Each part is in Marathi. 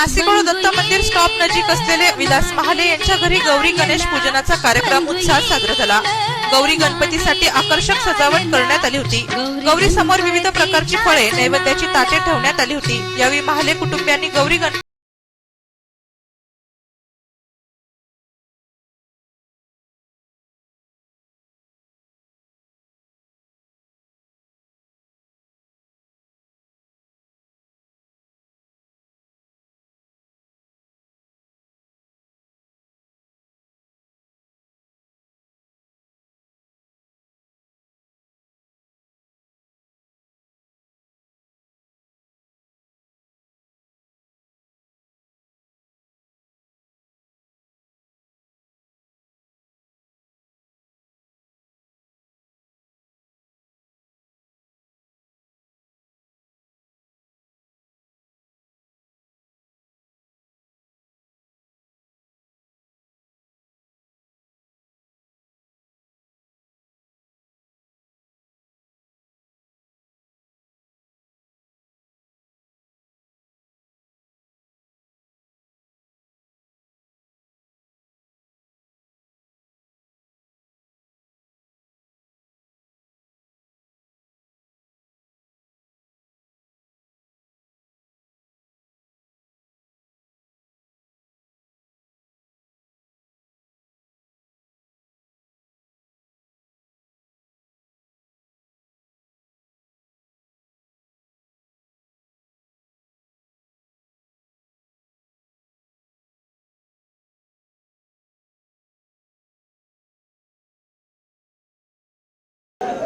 नाशिकहून दत्त मंदिर स्टॉप नजीक असलेले विलास महाले यांच्या घरी गौरी गणेश पूजनाचा कार्यक्रम उत्साहात साजरा झाला. गौरी गणपतीसाठी आकर्षक सजावट करण्यात आली होती. गौरी समोर विविध प्रकारची फळे नैवेद्याची ताटे ठेवण्यात आली होती. यावेळी महाले कुटुंबियांनी गौरी गण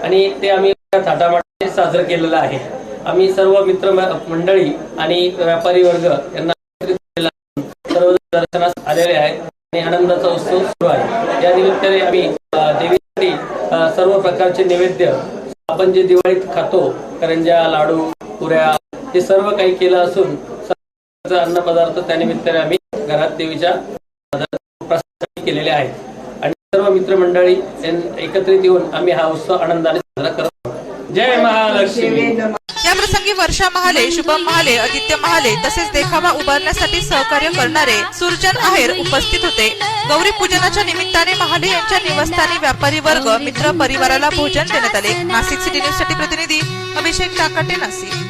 आणि ते आम्ही थाटामाटाने साजरं केलेलं आहे. आम्ही सर्व मित्र मंडळी आणि व्यापारी वर्ग यांना सर्व दर्शनास आलेले आहेत आणि आनंदाचा उत्सव सुरू आहे. या निमित्ताने आम्ही देवीसाठी सर्व प्रकारचे नैवेद्य आपण जे दिवाळीत खातो करंज्या लाडू पुऱ्या हे सर्व काही केलं असून अन्न पदार्थ त्या निमित्ताने आम्ही घरात देवीच्या केलेले आहेत. मित्रमंडळी एकत्रित येऊन आम्ही हा उत्सव आनंदाने साजरा करत जय महालक्ष्मी. याप्रसंगी वर्षा महाले शुभम महाले आदित्य महाले तसेच देखावा उभारण्यासाठी सहकार्य करणारे सुरजन आहेर उपस्थित होते. गौरी पूजनाच्या निमित्ताने महाले यांच्या निवासस्थानी व्यापारी वर्ग मित्र परिवाराला भोजन देण्यात आले. नाशिक सिटी न्यूजसाठी प्रतिनिधी अभिषेक टाकाटे नाशिक.